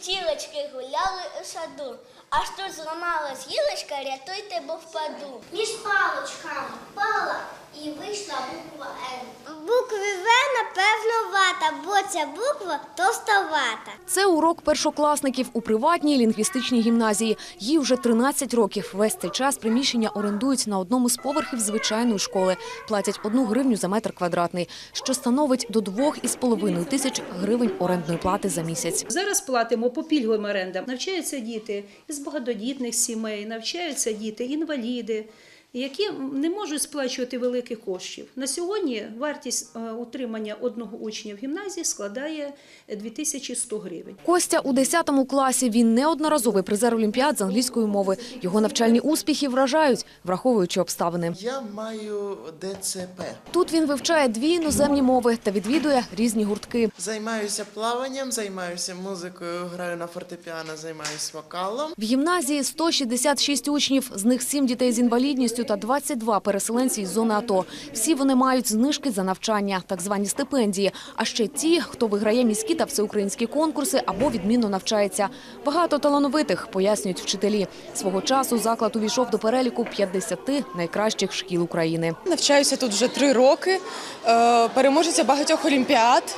тілочки гуляли у саду. Аж тут зламалась гілочка, рятуйте, бо впаду. Між палочками впала і вийшла буква Н. Букві В, напевно, вата, бо ця буква товстовата. Це урок першокласників у приватній лінгвістичній гімназії. Їй вже 13 років. Весь цей час приміщення орендують на одному з поверхів звичайної школи. Платять одну гривню за метр квадратний, що становить до двох із половиною тисяч гривень орендної плати за місяць. Зараз платимо по пільговим орендам. Навчаються діти із багатодітних сімей, навчаються діти, інваліди, які не можуть сплачувати великих коштів. На сьогодні вартість е, утримання одного учня в гімназії складає 2100 гривень. Костя у 10 класі. Він неодноразовий призер Олімпіад з англійської мови. Його навчальні успіхи вражають, враховуючи обставини. Я маю ДЦП. Тут він вивчає дві іноземні мови та відвідує різні гуртки. Займаюся плаванням, займаюся музикою, граю на фортепіано, займаюся вокалом. В гімназії 166 учнів, з них 7 дітей з інвалідністю та 22 переселенці із зони АТО. Всі вони мають знижки за навчання, так звані стипендії. А ще ті, хто виграє міські та всеукраїнські конкурси або відмінно навчається. Багато талановитих, пояснюють вчителі. Свого часу заклад увійшов до переліку 50 найкращих шкіл України. Навчаюся тут вже три роки, е, багатьох олімпіад.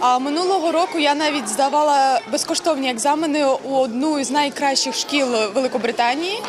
А минулого року я навіть здавала безкоштовні екзамени у одну із найкращих шкіл Великобританії.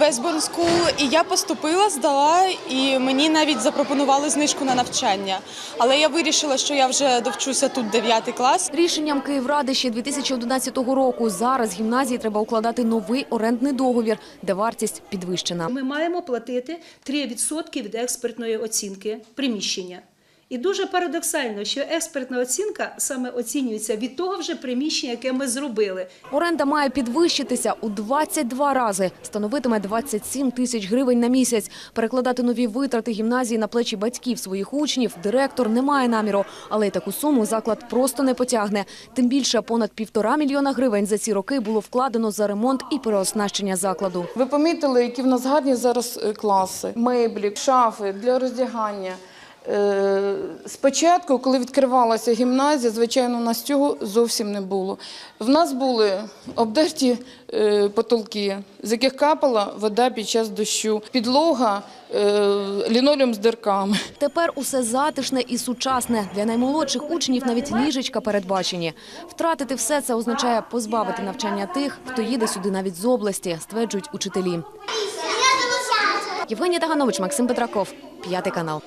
Весборн School, і я поступила, здала, і мені навіть запропонували знижку на навчання. Але я вирішила, що я вже довчуся тут 9 клас. Рішенням Київради ще 2011 року зараз гімназії треба укладати новий орендний договір, де вартість підвищена. Ми маємо платити 3% від експертної оцінки приміщення. І дуже парадоксально, що експертна оцінка саме оцінюється від того вже приміщення, яке ми зробили. Оренда має підвищитися у 22 рази, становитиме 27 тисяч гривень на місяць. Перекладати нові витрати гімназії на плечі батьків своїх учнів директор не має наміру, але й таку суму заклад просто не потягне. Тим більше понад півтора мільйона гривень за ці роки було вкладено за ремонт і переоснащення закладу. Ви помітили, які в нас гарні зараз е, класи, меблі, шафи для роздягання. Е, Спочатку, коли відкривалася гімназія, звичайно, у нас цього зовсім не було. В нас були обдерті е, потолки, з яких капала вода під час дощу, підлога, е, лінолеум з дирками. Тепер усе затишне і сучасне. Для наймолодших учнів навіть ліжечка передбачені. Втратити все це означає позбавити навчання тих, хто їде сюди навіть з області, стверджують учителі. Євгенія Таганович, Максим Петраков, п'ятий канал.